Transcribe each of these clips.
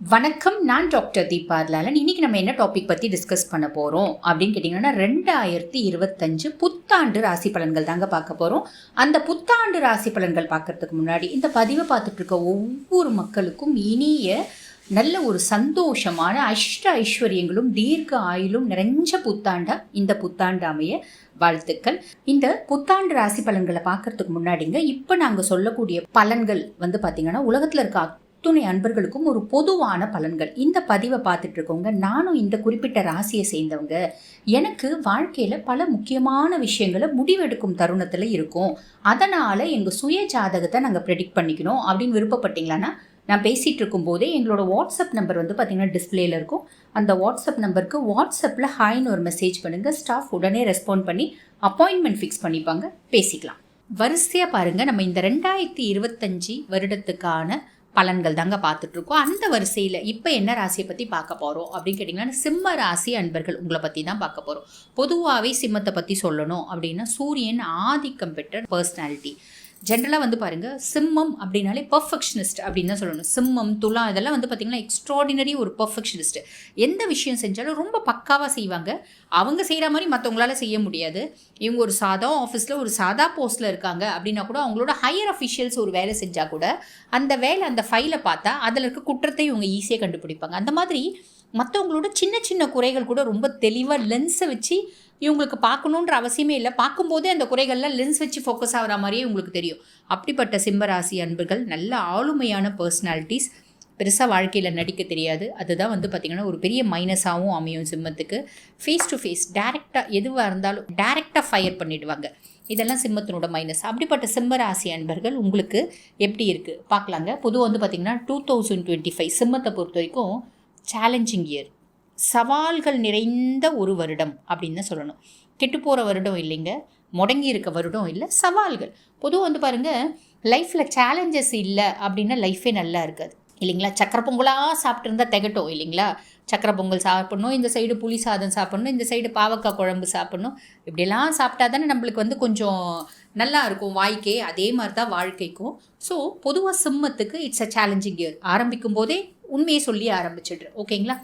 வணக்கம் நான் டாக்டர் தீபா லாலன் இன்னைக்கு நம்ம என்ன டாபிக் பற்றி டிஸ்கஸ் பண்ண போகிறோம் அப்படின்னு கேட்டிங்கன்னா ரெண்டாயிரத்தி இருபத்தஞ்சு புத்தாண்டு ராசி பலன்கள் தாங்க பார்க்க போகிறோம் அந்த புத்தாண்டு ராசி பலன்கள் பார்க்கறதுக்கு முன்னாடி இந்த பதிவை பார்த்துட்டு இருக்க ஒவ்வொரு மக்களுக்கும் இனிய நல்ல ஒரு சந்தோஷமான அஷ்ட ஐஸ்வர்யங்களும் தீர்க்க ஆயுளும் நிறைஞ்ச புத்தாண்டா இந்த புத்தாண்டு அமைய வாழ்த்துக்கள். இந்த புத்தாண்டு ராசி பலன்களை பார்க்கறதுக்கு முன்னாடிங்க இப்போ நாங்கள் சொல்லக்கூடிய பலன்கள் வந்து பார்த்தீங்கன்னா உலகத்தில் இருக்க அத்துணை அன்பர்களுக்கும் ஒரு பொதுவான பலன்கள். இந்த பதிவை பார்த்துட்டு இருக்கவங்க நானும் இந்த குறிப்பிட்ட ராசியை சேர்ந்தவங்க எனக்கு வாழ்க்கையில் பல முக்கியமான விஷயங்களை முடிவெடுக்கும் தருணத்தில் இருக்கும். அதனால் எங்கள் சுய ஜாதகத்தை நாங்கள் ப்ரெடிக்ட் பண்ணிக்கணும் அப்படின்னு விருப்பப்பட்டீங்களான்னா நான் பேசிகிட்டு இருக்கும்போதே எங்களோட வாட்ஸ்அப் நம்பர் வந்து பார்த்திங்கன்னா டிஸ்பிளேல இருக்கும். அந்த வாட்ஸ்அப் நம்பருக்கு வாட்ஸ்அப்பில் ஹாய்னு ஒரு மெசேஜ் பண்ணுங்கள் ஸ்டாஃப் உடனே ரெஸ்பாண்ட் பண்ணி அப்பாயின்மெண்ட் ஃபிக்ஸ் பண்ணிப்பாங்க. பேசிக்கலாம். வரிசையாக பாருங்கள் நம்ம இந்த ரெண்டாயிரத்தி இருபத்தஞ்சி வருடத்துக்கான பலன்கள் தாங்க பார்த்துட்ருக்கோம். அந்த வரிசையில் இப்போ என்ன ராசியை பற்றி பார்க்க போகிறோம் அப்படின்னு கேட்டிங்கன்னா சிம்ம ராசி அன்பர்கள் உங்களை பற்றி தான் பார்க்க போகிறோம் பொதுவாகவே சிம்மத்தை பற்றி சொல்லணும் அப்படின்னா சூரியன் ஆதிக்கம் பெற்ற பர்சனாலிட்டி ஜென்ரலாக வந்து பாருங்கள் சிம்மம் அப்படின்னாலே பர்ஃபெக்ஷனிஸ்ட் அப்படின்னு தான் சொல்லணும். சிம்மம் துலா இதெல்லாம் வந்து பார்த்திங்கன்னா எக்ஸ்ட்ராடினரி ஒரு பர்ஃபெக்ஷனிஸ்ட் எந்த விஷயம் செஞ்சாலும் ரொம்ப பக்காவாக செய்வாங்க. அவங்க செய்கிற மாதிரி மற்றவங்களால செய்ய முடியாது. இவங்க ஒரு சாதா ஆஃபீஸில் ஒரு சாதா போஸ்ட்டில் இருக்காங்க அப்படின்னா கூட அவங்களோட ஹையர் அஃபிஷியல்ஸ் ஒரு வேலை செஞ்சால் கூட அந்த வேலை அந்த ஃபைலை பார்த்தா அதில் இருக்க குற்றத்தை இவங்க ஈஸியாக கண்டுபிடிப்பாங்க. அந்த மாதிரி மற்றவங்களோட சின்ன சின்ன குறைகள் கூட ரொம்ப தெளிவாக லென்ஸை வச்சு இவங்களுக்கு பார்க்கணுன்ற அவசியமே இல்லை. பார்க்கும்போதே அந்த குறைகள்லாம் லென்ஸ் வச்சு ஃபோக்கஸ் ஆகிற மாதிரியே உங்களுக்கு தெரியும். அப்படிப்பட்ட சிம்மராசி அன்பர்கள் நல்ல ஆளுமையான பர்சனாலிட்டிஸ் பெருசாக வாழ்க்கையில் நடிக்க தெரியாது. அதுதான் வந்து பார்த்திங்கன்னா ஒரு பெரிய மைனஸாகவும் அமையும் சிம்மத்துக்கு. ஃபேஸ் டு ஃபேஸ் டேரெக்டாக எதுவாக இருந்தாலும் டேரெக்டாக ஃபயர் பண்ணிவிடுவாங்க இதெல்லாம் சிம்மத்தினோட மைனஸ் அப்படிப்பட்ட சிம்ம ராசி அன்பர்கள் உங்களுக்கு எப்படி இருக்குது பார்க்கலாங்க. பொதுவாக வந்து பார்த்திங்கன்னா டூ தௌசண்ட் டுவெண்ட்டி ஃபைவ் சிம்மத்தை பொறுத்த வரைக்கும் சேலஞ்சிங் இயர் சவால்கள் நிறைந்த ஒரு வருடம் அப்படின்னு தான் சொல்லணும். கெட்டு போகிற வருடம் இல்லைங்க. முடங்கி இருக்க வருடம் இல்லை சவால்கள். பொதுவாக வந்து பாருங்கள் லைஃப்பில் சேலஞ்சஸ் இல்லை அப்படின்னா லைஃபே நல்லா இருக்காது. இல்லைங்களா? சக்கரை பொங்கலாக சாப்பிட்ருந்தா திகட்டும் இல்லைங்களா? சக்கரை பொங்கல் சாப்பிட்ணும் இந்த சைடு புளி சாதம் சாப்பிட்ணும் இந்த சைடு பாவக்காய் குழம்பு சாப்பிட்ணும். இப்படிலாம் சாப்பிட்டா தானே நம்மளுக்கு வந்து கொஞ்சம் நல்லா இருக்கும் வாய்க்கே அதே மாதிரி தான் வாழ்க்கைக்கும். ஸோ பொதுவாக சிம்மத்துக்கு இட்ஸ் அ சேலஞ்சிங் இயர் ஆரம்பிக்கும் போதே உண்மையை சொல்லி ஆரம்பிச்சிடுறேன். ஓகேங்களா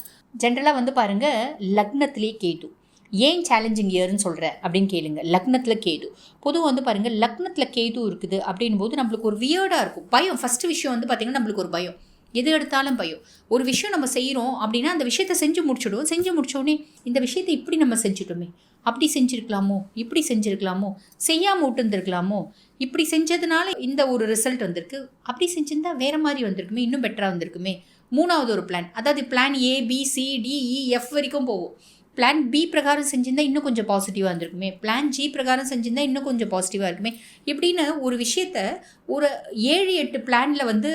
ஜென்ரலாக வந்து பாருங்கள் லக்னத்திலே கேது. ஏன் சேலஞ்சிங் இயர்னு சொல்கிற அப்படின்னு கேளுங்க. லக்னத்தில் கேது. பொதுவாக வந்து பாருங்கள் லக்னத்தில் கேது இருக்குது அப்படின் போது நம்மளுக்கு ஒரு வியர்டாக இருக்கும். பயம். ஃபஸ்ட்டு விஷயம் வந்து பார்த்திங்கன்னா நம்மளுக்கு ஒரு பயம். எது எடுத்தாலும் பயம். ஒரு விஷயம் நம்ம செய்கிறோம் அப்படின்னா அந்த விஷயத்த செஞ்சு முடிச்சுடுவோம். செஞ்சு முடிச்சோடனே இந்த விஷயத்தை இப்படி நம்ம செஞ்சுட்டோமே. அப்படி செஞ்சுருக்கலாமோ? இப்படி செஞ்சுருக்கலாமோ? செய்யாமல் விட்டுருந்துருக்கலாமோ? இப்படி செஞ்சதுனால இந்த ஒரு ரிசல்ட் வந்திருக்கு. அப்படி செஞ்சிருந்தா வேறு மாதிரி வந்திருக்குமே இன்னும் பெட்டராக வந்திருக்குமே. மூணாவது ஒரு பிளான் அதாவது plan A B C D E F வரைக்கும் போகும். பிளான் பி பிரகாரம் செஞ்சிருந்தால் இன்னும் கொஞ்சம் பாசிட்டிவாக இருந்திருக்குமே. பிளான் ஜி பிரகாரம் செஞ்சிருந்தால் இன்னும் கொஞ்சம் பாசிட்டிவாக இருக்குமே. இப்படின்னு ஒரு விஷயத்த ஒரு ஏழு எட்டு பிளானில் வந்து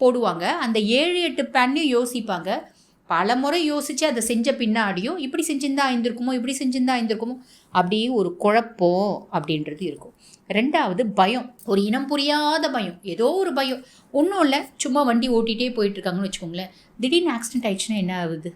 போடுவாங்க. அந்த ஏழு எட்டு பிளான்லையும் யோசிப்பாங்க. பல முறை யோசித்து அதை செஞ்ச பின்னாடியும் இப்படி செஞ்சிருந்தா ஆயிருந்திருக்குமோ இப்படி செஞ்சிருந்தா ஆயிருந்திருக்குமோ அப்படியே ஒரு குழப்பம் அப்படின்றது இருக்கும். ரெண்டாவது பயம். ஒரு இனம் புரியாத பயம். ஏதோ ஒரு பயம். ஒன்றும் இல்லை. சும்மா வண்டி ஓட்டிகிட்டே போயிட்டுருக்காங்கன்னு வச்சுக்கோங்களேன். திடீர்னு ஆக்சிடென்ட் ஆயிடுச்சுன்னா என்ன ஆகுது?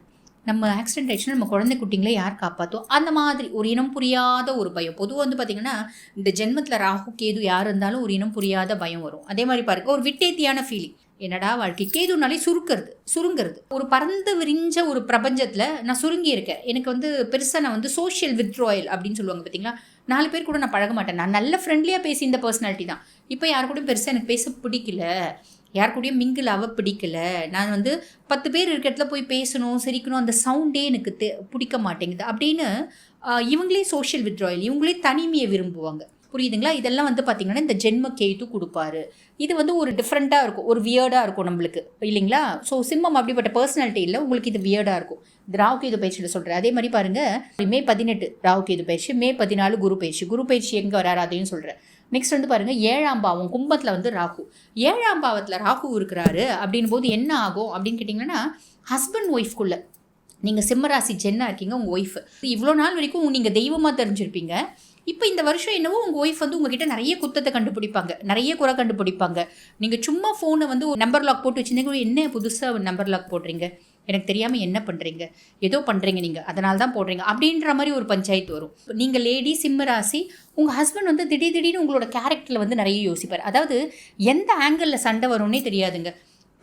நம்ம ஆக்சிடென்ட் ஆயிடுச்சுன்னா நம்ம குழந்தை குட்டிங்களை யார் காப்பாற்றும் அந்த மாதிரி ஒரு இனம் புரியாத ஒரு பயம். பொதுவாக வந்து பார்த்திங்கன்னா இந்த ஜென்மத்தில் ராகு கேது யார் இருந்தாலும் ஒரு இனம் புரியாத பயம் வரும். அதே மாதிரி பாருங்க ஒரு விட்டேத்தியான ஃபீலிங் என்னடா வாழ்க்கை? கேதுனாலே சுருக்கிறது சுருங்கிறது. ஒரு பறந்து விரிஞ்ச ஒரு பிரபஞ்சத்தில் நான் சுருங்கி இருக்கேன் எனக்கு வந்து பெருசாக நான் வந்து சோஷியல் வித்ட்ராயல் அப்படின்னு சொல்லுவாங்க பார்த்தீங்களா நாலு பேர் கூட நான் பழக மாட்டேன். நான் நல்ல ஃப்ரெண்ட்லியாக பேசி இந்த பர்சனாலிட்டி தான். இப்போ யார் கூட பெருசாக எனக்கு பேச பிடிக்கல. யார் கூடயும் மிங்கிள் அவ பிடிக்கல. நான் வந்து பத்து பேர் இருக்க இடத்துல போய் பேசணும் சிரிக்கணும் அந்த சவுண்டே எனக்கு தெ பிடிக்க மாட்டேங்குது. அப்படின்னு இவங்களே சோஷியல் வித்ராயல் இவங்களே தனிமையை விரும்புவாங்க. புரியுதுங்களா? இதெல்லாம் வந்து பார்த்திங்கன்னா இந்த ஜென்ம கேது கொடுப்பாரு. இது வந்து ஒரு டிஃப்ரெண்ட்டாக இருக்கும். ஒரு வியர்டாக இருக்கும் நம்மளுக்கு. இல்லைங்களா? ஸோ சிம்மம் அப்படிப்பட்ட பர்சனாலிட்டி இல்லை. உங்களுக்கு இது வியர்டாக இருக்கும். இந்த ராவுகேது பயிற்சியில் சொல்கிறேன் அதே மாதிரி பாருங்கள் மே பதினெட்டு ராவுகேது பயிற்சி மே பதினாலு குரு பயிற்சி. குரு பயிற்சி எங்கே வராரு? அதையும் சொல்கிறேன் நெக்ஸ்ட் வந்து பாருங்கள் ஏழாம் பாவம் கும்பத்தில் வந்து ராகு. ஏழாம் பாவத்தில் ராகு இருக்கிறாரு அப்படின் போது என்ன ஆகும் அப்படின்னு கேட்டிங்கன்னா ஹஸ்பண்ட் ஒய்ஃப்குள்ளே நீங்கள் சிம்மராசி ஜென்னா இருக்கீங்க உங்கள் ஒய்ஃப் இவ்வளோ நாள் வரைக்கும் நீங்கள் தெய்வமாக தெரிஞ்சிருப்பீங்க. இப்போ இந்த வருஷம் என்னவோ உங்கள் ஒய்ஃப் வந்து உங்ககிட்ட நிறைய குத்தத்தை கண்டுபிடிப்பாங்க. நிறைய குறை கண்டுபிடிப்பாங்க. நீங்கள் சும்மா ஃபோனை வந்து நம்பர் லாக் போட்டு வச்சுருந்தீங்க. என்ன புதுசாக நம்பர் லாக் போடுறீங்க? எனக்கு தெரியாமல் என்ன பண்ணுறீங்க ஏதோ பண்ணுறீங்க நீங்கள் அதனால தான் போடுறீங்க. அப்படின்ற மாதிரி ஒரு பஞ்சாயத்து வரும். நீங்கள் லேடி சிம்ம ராசி உங்கள் ஹஸ்பண்ட் வந்து திடீர் திடீர்னு உங்களோட கேரக்டரில் வந்து நிறைய யோசிப்பார். அதாவது எந்த ஆங்கிளில் சண்டை வரும்னே தெரியாதுங்க.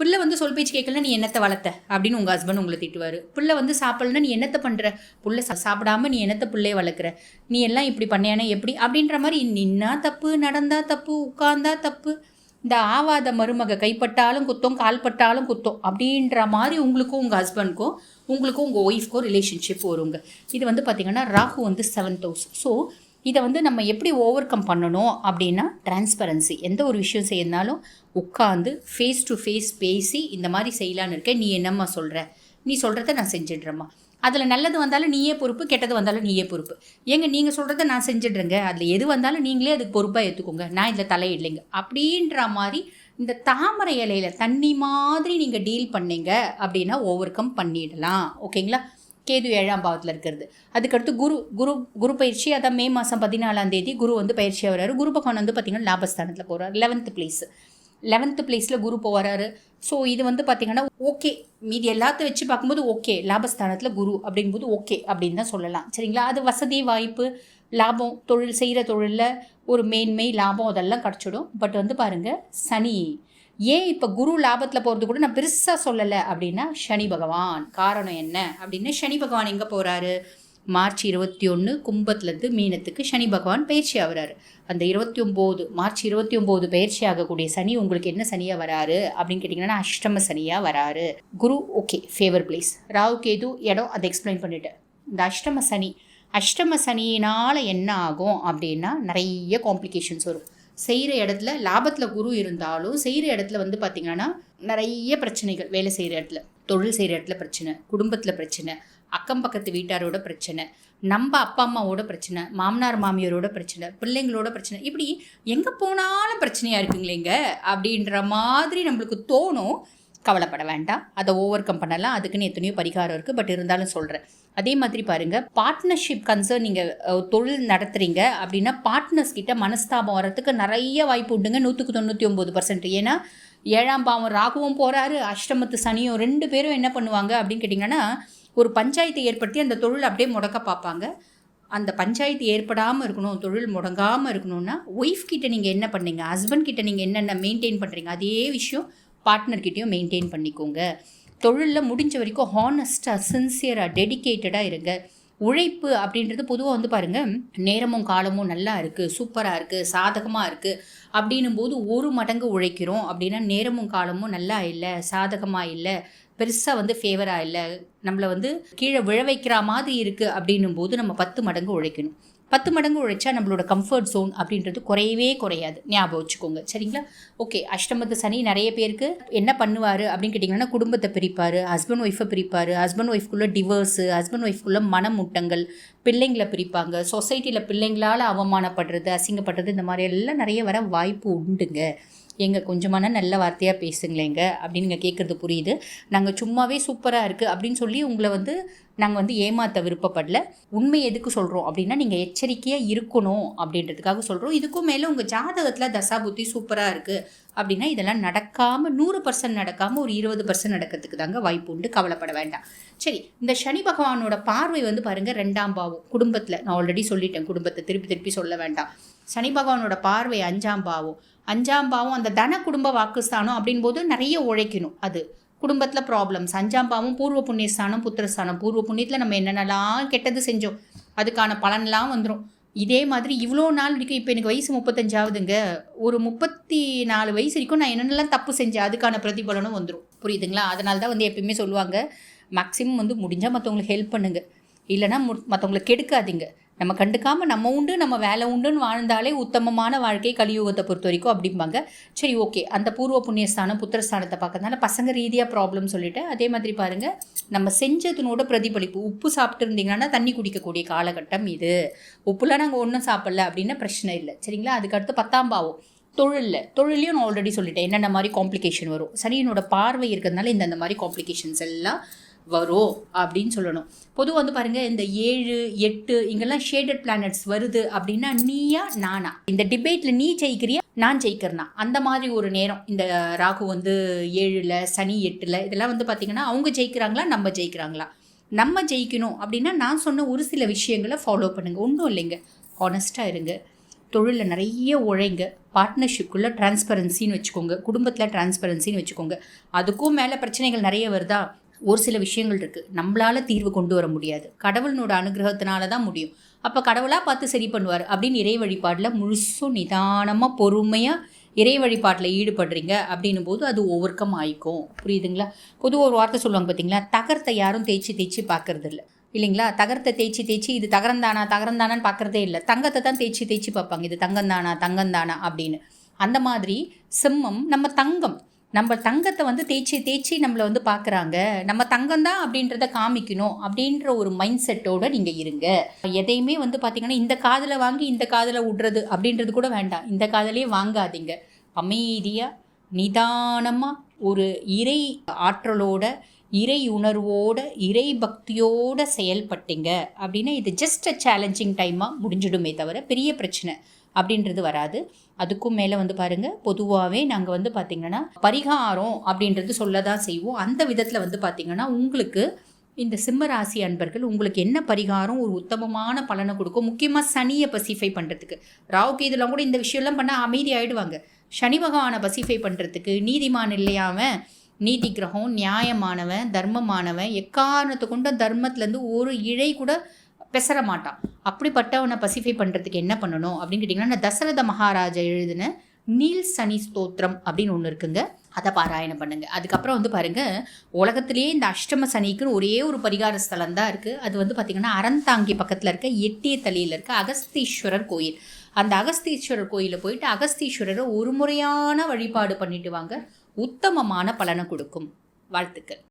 பிள்ளை வந்து சொல் பேச்சு கேட்கல நீ என்னத்தை வளர்த்த? அப்படின்னு உங்கள் ஹஸ்பண்ட் உங்களை திட்டுவார். பிள்ளை வந்து சாப்பிடலன்னா நீ என்னத்தை பண்ணுற பிள்ளை சா- சாப்பிடாம நீ என்னத்தை பிள்ளைய வளர்க்குற? நீ எல்லாம் இப்படி பண்ணியானே எப்படி? அப்படின்ற மாதிரி நின்னா தப்பு நடந்தா தப்பு உட்கார்ந்தா தப்பு. இந்த ஆவாத மருமக கைப்பட்டாலும் குத்தம் கால்பட்டாலும் குத்தம் அப்படின்ற மாதிரி உங்களுக்கும் உங்கள் ஹஸ்பண்ட்க்கும் உங்களுக்கும் உங்கள் ஒய்ஃப்க்கும் ரிலேஷன்ஷிப் வருங்க. இது வந்து பார்த்திங்கன்னா ராகு வந்து செவன்த் ஹவுஸ் ஸோ இதை வந்து நம்ம எப்படி ஓவர் கம் பண்ணணும் அப்படின்னா டிரான்ஸ்பரன்சி எந்த ஒரு விஷயம் செய்யறதுனாலும் உட்காந்து ஃபேஸ் டு ஃபேஸ் பேசி இந்த மாதிரி செய்யலான்னு இருக்கேன் நீ என்னம்மா சொல்கிற நீ சொல்கிறத நான் செஞ்சிடுறேம்மா. அதில் நல்லது வந்தாலும் நீயே பொறுப்பு கெட்டது வந்தாலும் நீயே பொறுப்பு. ஏங்க நீங்கள் சொல்கிறத நான் செஞ்சிடுறேங்க. அதில் எது வந்தாலும் நீங்களே அதுக்கு பொறுப்பாக ஏற்றுக்கோங்க நான் இதில் தலையிடலைங்க. அப்படின்ற மாதிரி இந்த தாமரை இலையில தண்ணி மாதிரி நீங்கள் டீல் பண்ணீங்க அப்படின்னா ஓவர் கம் பண்ணிடலாம். ஓகேங்களா? கேது ஏழாம் பாவத்தில் இருக்கிறது. அதுக்கடுத்து குரு குரு குரு பயிற்சி அதான் மே மாதம் பதினாலாம் தேதி குரு வந்து பயிற்சியாக வர்றாரு குரு பகவான் வந்து பார்த்திங்கன்னா லாபஸ்தானத்தில் போகிறார் லெவன்த்து பிளேஸ் லெவன்த்து பிளேஸில் குரு போகிறாரு ஸோ இது வந்து பார்த்திங்கன்னா ஓகே மீதி எல்லாத்தையும் வச்சு பார்க்கும்போது ஓகே லாபஸ்தானத்தில் குரு அப்படிங்கும்போது ஓகே அப்படின்னு தான் சொல்லலாம். சரிங்களா? அது வசதி வாய்ப்பு லாபம் தொழில் செய்கிற தொழிலில் ஒரு மேன்மை லாபம் அதெல்லாம் கிடச்சிடும். பட் வந்து பாருங்கள் சனி ஏன் இப்போ குரு லாபத்தில் போகிறது கூட நான் பெருசாக சொல்லலை அப்படின்னா சனி பகவான். காரணம் என்ன அப்படின்னா சனி பகவான் எங்கே போகிறாரு மார்ச் இருபத்தி ஒன்று கும்பத்துலேருந்து மீனத்துக்கு சனி பகவான் பயிற்சி ஆகிறாரு. அந்த இருபத்தி ஒம்பது மார்ச் இருபத்தி ஒம்பது பயிற்சி ஆகக்கூடிய சனி உங்களுக்கு என்ன சனியாக வராரு அப்படின்னு கேட்டிங்கன்னா அஷ்டம சனியாக வராரு. Guru okay favour place Rahu Ketu இடம் அதை எக்ஸ்பிளைன் பண்ணிட்டேன். இந்த அஷ்டம சனி அஷ்டம சனியினால் என்ன ஆகும் அப்படின்னா நிறைய காம்ப்ளிகேஷன்ஸ் வரும். செய்கிற இடத்துல லாபத்தில் குரு இருந்தாலும் செய்கிற இடத்துல வந்து பார்த்திங்கன்னா நிறைய பிரச்சனைகள் வேலை செய்கிற இடத்துல தொழில் செய்கிற இடத்துல பிரச்சனை குடும்பத்தில் பிரச்சனை அக்கம் பக்கத்து வீட்டாரோட பிரச்சனை நம்ம அப்பா அம்மாவோட பிரச்சனை மாமனார் மாமியாரோட பிரச்சனை பிள்ளைங்களோட பிரச்சனை இப்படி எங்கே போனாலும் பிரச்சனையாக இருக்குங்களேங்க அப்படின்ற மாதிரி நம்மளுக்கு தோணும். கவலைப்பட வேண்டாம். அதை ஓவர் கம் பண்ணலாம். அதுக்குன்னு எத்தனையோ பரிகாரம் இருக்குது பட் இருந்தாலும் சொல்கிறேன் அதே மாதிரி பாருங்கள் பார்ட்னர்ஷிப் கன்சர்ன் நீங்கள் தொழில் நடத்துறீங்க அப்படின்னா பார்ட்னர்ஸ் கிட்ட மனஸ்தாபம் வர்றதுக்கு நிறைய வாய்ப்பு உண்டுங்க நூற்றுக்கு தொண்ணூற்றி ஒம்பது பர்சன்ட் ஏன்னா ஏழாம் பாவம் ராகுவும் போகிறாரு அஷ்டமத்து சனியும் ரெண்டு பேரும் என்ன பண்ணுவாங்க அப்படின்னு கேட்டிங்கன்னா ஒரு பஞ்சாயத்தை ஏற்படுத்தி அந்த தொழில் அப்படியே முடக்க பார்ப்பாங்க. அந்த பஞ்சாயத்து ஏற்படாமல் இருக்கணும் தொழில் முடங்காமல் இருக்கணும்னா ஒய்ஃப் கிட்ட நீங்கள் என்ன பண்ணீங்க ஹஸ்பண்ட் கிட்ட நீங்கள் என்னென்ன மெயின்டைன் பண்ணுறீங்க? அதே விஷயம் பார்ட்னர்கிட்டையும் மெயின்டைன் பண்ணிக்கோங்க. தொழிலில் முடிஞ்ச வரைக்கும் ஹானஸ்ட்டாக சின்சியராக டெடிக்கேட்டடாக இருங்க. உழைப்பு அப்படின்றது பொதுவாக வந்து பாருங்கள் நேரமும் காலமும் நல்லா இருக்குது சூப்பராக இருக்குது சாதகமாக இருக்குது அப்படின்னும் போது ஒரு மடங்கு உழைக்கிறோம் அப்படின்னா நேரமும் காலமும் நல்லா இல்லை சாதகமாக இல்லை பெருசாக வந்து ஃபேவராக இல்லை. நம்மளை வந்து கீழே விழ வைக்கிற மாதிரி இருக்குது அப்படின்னும் போது நம்ம பத்து மடங்கு உழைக்கணும். பத்து மடங்கு உழைச்சா நம்மளோட கம்ஃபர்ட் ஜோன் அப்படின்றது குறையவே குறையாது. ஞாபகம் வச்சுக்கோங்க. சரிங்களா? ஓகே அஷ்டமத்து சனி நிறைய பேருக்கு என்ன பண்ணுவார் அப்படின்னு கேட்டிங்கன்னா குடும்பத்தை பிரிப்பார் ஹஸ்பண்ட் ஒய்ஃபை பிரிப்பார் ஹஸ்பண்ட் ஒய்ஃப்குள்ளே டிவர்ஸு ஹஸ்பண்ட் ஒய்ஃப்குள்ளே மனமுட்டங்கள் பிள்ளைங்களை பிரிப்பாங்க. சொசைட்டியில் பிள்ளைங்களால் அவமானப்படுறது அசிங்கப்படுறது இந்த மாதிரி எல்லாம் நிறைய வர வாய்ப்பு உண்டுங்க. எங்க கொஞ்சமான நல்ல வார்த்தையாக பேசுங்களேங்க அப்படின்னு நீங்கள் கேட்குறது புரியுது. நாங்கள் சும்மாவே சூப்பராக இருக்குது அப்படின்னு சொல்லி உங்களை வந்து நாங்கள் வந்து ஏமாற்ற விருப்பப்படல. உண்மை எதுக்கு சொல்கிறோம் அப்படின்னா நீங்கள் எச்சரிக்கையாக இருக்கணும் அப்படின்றதுக்காக சொல்கிறோம் இதுக்கும் மேலே உங்கள் ஜாதகத்தில் தசாபுத்தி சூப்பராக இருக்குது அப்படின்னா இதெல்லாம் நடக்காமல் நூறு பர்சன்ட் நடக்காமல் ஒரு இருபது பர்சன்ட் நடக்கிறதுக்கு தாங்க வாய்ப்பு உண்டு. கவலைப்பட வேண்டாம். சரி இந்த சனி பகவானோட பார்வை வந்து பாருங்கள் ரெண்டாம் பாவம். குடும்பத்தில் நான் ஆல்ரெடி சொல்லிட்டேன் குடும்பத்தை திருப்பி திருப்பி சொல்ல வேண்டாம். சனி பகவானோட பார்வை அஞ்சாம் பாவம். அஞ்சாம் பாவம் அந்த தன குடும்ப வாக்குஸ்தானம் அப்படின் போது நிறைய உழைக்கணும். அது குடும்பத்தில் ப்ராப்ளம்ஸ் அஞ்சாம் பாவம் பூர்வ புண்ணியஸ்தானம் புத்திரஸ்தானம். பூர்வ புண்ணியத்தில் நம்ம என்னென்னலாம் கெட்டது செஞ்சோம். அதுக்கான பலன்லாம் வந்துடும் இதே மாதிரி இவ்வளோ நாள் வரைக்கும் இப்போ எனக்கு வயசு முப்பத்தஞ்சாவதுங்க. ஒரு முப்பத்தி நாலு வயசு வரைக்கும் நான் என்னென்னலாம் தப்பு செஞ்சேன் அதுக்கான பிரதிபலனும் வந்துடும் புரியுதுங்களா? அதனால தான் வந்து எப்பயுமே சொல்லுவாங்க மேக்ஸிமம் வந்து முடிஞ்சால் மற்றவங்களுக்கு ஹெல்ப் பண்ணுங்கள் இல்லைனா மு மற்றவங்களை கெடுக்காதீங்க. நம்ம கண்டுக்காமல் நம்ம உண்டு நம்ம வேலை உண்டுன்னு வாழ்ந்தாலே உத்தமமான வாழ்க்கை கலியுகத்தை பொறுத்த வரைக்கும் அப்படிம்பாங்க. சரி ஓகே. அந்த பூர்வ புண்ணியஸ்தானம் புத்திரஸ்தானத்தை பார்க்கறதுனால பசங்க ரீதியாக ப்ராப்ளம் சொல்லிட்டு அதே மாதிரி பாருங்கள் நம்ம செஞ்சதுனோட பிரதிபலிப்பு உப்பு சாப்பிட்டு இருந்தீங்கன்னா தண்ணி குடிக்கக்கூடிய காலகட்டம் இது. உப்புலாம் நாங்கள் ஒன்றும் சாப்பிடல அப்படின்னா பிரச்சனை இல்லை. சரிங்களா? அதுக்கடுத்து பத்தாம் பாவம். தொழிலில். தொழிலையும் நான் ஆல்ரெடி சொல்லிட்டேன். என்னென்ன மாதிரி காம்ப்ளிகேஷன் வரும்? சனியனோட பார்வை இருக்கிறதுனால இந்தந்த மாதிரி காம்ப்ளிகேஷன்ஸ் எல்லாம் வரும் அப்படின்னு சொல்லணும். பொதுவாக வந்து பாருங்கள் இந்த ஏழு எட்டு இங்கெல்லாம் ஷேடட் பிளானட்ஸ் வருது அப்படின்னா நீயா நானா? இந்த டிபேட்டில் நீ ஜெயிக்கிறியா நான் ஜெயிக்கிறனா? அந்த மாதிரி ஒரு நேரம். இந்த ராகு வந்து ஏழில் சனி எட்டில் இதெல்லாம் வந்து பார்த்திங்கன்னா அவங்க ஜெயிக்கிறாங்களா நம்ம ஜெயிக்கிறாங்களா? நம்ம ஜெயிக்கணும் அப்படின்னா நான் சொன்ன ஒரு சில விஷயங்களை ஃபாலோ பண்ணுங்கள் ஒன்றும் இல்லைங்க. ஹானஸ்ட்டாக இருங்க. தொழிலில் நிறைய உழைங்க. பார்ட்னர்ஷிப்புக்குள்ளே டிரான்ஸ்பரன்சின்னு வச்சுக்கோங்க. குடும்பத்தில் டிரான்ஸ்பரன்சின்னு வச்சுக்கோங்க. அதுக்கும் மேலே பிரச்சனைகள் நிறைய வருதா? ஒரு சில விஷயங்கள் இருக்குது நம்மளால் தீர்வு கொண்டு வர முடியாது. கடவுளினோட அனுகிரகத்தினால தான் முடியும். அப்போ கடவுளாக பார்த்து சரி பண்ணுவார் அப்படின்னு இறை வழிபாட்டில் முழுசும் நிதானமாக பொறுமையாக இறை வழிபாட்டில் ஈடுபடுறீங்க அப்படின்னும் போது அது ஒவ்வொருக்கம் ஆயிக்கும். புரியுதுங்களா? பொதுவாக ஒரு வார்த்தை சொல்லுவாங்க பார்த்தீங்களா தகரத்தை யாரும் தேய்ச்சி தேய்ச்சி பார்க்கறது இல்லை. இல்லைங்களா? தகரத்தை தேய்ச்சி தேய்ச்சி இது தகரந்தானா தகரந்தானான்னு பார்க்குறதே இல்லை. தங்கத்தை தான் தேய்ச்சி தேய்ச்சி பார்ப்பாங்க. இது தங்கந்தானா தங்கந்தானா அப்படின்னு. அந்த மாதிரி சிம்மம் நம்ம தங்கம். நம்ம தங்கத்தை வந்து தேய்ச்சி தேய்ச்சி நம்மளை வந்து பார்க்குறாங்க. நம்ம தங்கம் தான் அப்படின்றத காமிக்கணும் அப்படின்ற ஒரு மைண்ட் செட்டோடு நீங்கள் இருங்க. எதையுமே வந்து பார்த்திங்கன்னா இந்த காதில் வாங்கி இந்த காதில் விடுறது அப்படின்றது கூட வேண்டாம். இந்த காதலே வாங்காதீங்க. அமைதியாக நிதானமாக ஒரு இறை ஆற்றலோட இறை உணர்வோட இறை பக்தியோட செயல்பட்டீங்க அப்படின்னா இது ஜஸ்ட் அ சேலஞ்சிங் டைமாக முடிஞ்சிடுமே தவிர பெரிய பிரச்சனை. அப்படின்றது வராது. அதுக்கும் மேலே வந்து பாருங்கள் பொதுவாகவே நாங்கள் வந்து பார்த்திங்கன்னா பரிகாரம் அப்படின்றது சொல்ல தான் செய்வோம். அந்த விதத்தில் வந்து பார்த்திங்கன்னா உங்களுக்கு இந்த சிம்ம ராசி அன்பர்கள் உங்களுக்கு என்ன பரிகாரம் ஒரு உத்தமமான பலனை கொடுக்கும்? முக்கியமாக சனியை பசிஃபை பண்ணுறதுக்கு ராவுக்கு இதெல்லாம் கூட இந்த விஷயம்லாம் பண்ணால் அமைதி ஆகிடுவாங்க சனி பகவானை பசிஃபை பண்ணுறதுக்கு நீதிமான் இல்லையாவன் நீதி கிரகம் நியாயமானவன் தர்மமானவன் எக்காரணத்தை கொண்ட தர்மத்துலேருந்து ஒரு இழை கூட பெசர மாட்டான் அப்படிப்பட்டவனை பசிஃபை பண்ணுறதுக்கு என்ன பண்ணணும் அப்படின்னு கேட்டிங்கன்னா தசரத மகாராஜா எழுதின நீல் சனி ஸ்தோத்திரம் அப்படின்னு ஒன்று இருக்குங்க. அதை பாராயணம் பண்ணுங்க. அதுக்கப்புறம் வந்து பாருங்க உலகத்திலேயே இந்த அஷ்டம சனிக்குன்னு ஒரே ஒரு பரிகார ஸ்தலம் தான் இருக்குது அது வந்து பார்த்திங்கன்னா அறந்தாங்கி பக்கத்தில் இருக்க எட்டிய தலையில் இருக்க அகஸ்தீஸ்வரர் கோயில். அந்த அகஸ்தீஸ்வரர் கோயிலில் போயிட்டு அகஸ்தீஸ்வரரை ஒரு முறையான வழிபாடு பண்ணிட்டு வாங்க. உத்தமமான பலனை கொடுக்கும். வாழ்த்துக்கள்.